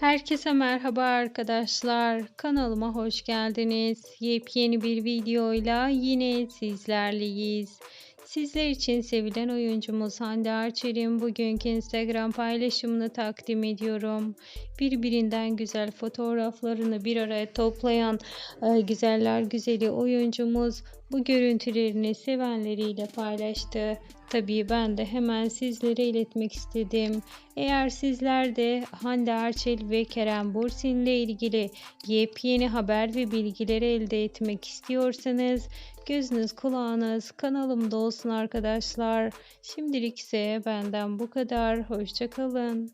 Herkese merhaba arkadaşlar. Kanalıma hoş geldiniz. Yepyeni bir videoyla yine sizlerleyiz. Sizler için sevilen oyuncumuz Hande Erçel'in bugünkü Instagram paylaşımını takdim ediyorum. Birbirinden güzel fotoğraflarını bir araya toplayan e, güzeller güzeli oyuncumuz bu görüntülerini sevenleriyle paylaştı. Tabii ben de hemen sizlere iletmek istedim. Eğer sizler de Hande Erçel ve Kerem Bursin ile ilgili yepyeni haber ve bilgileri elde etmek istiyorsanız gözünüz kulağınız kanalımda olsun arkadaşlar. Şimdilik ise benden bu kadar. Hoşçakalın.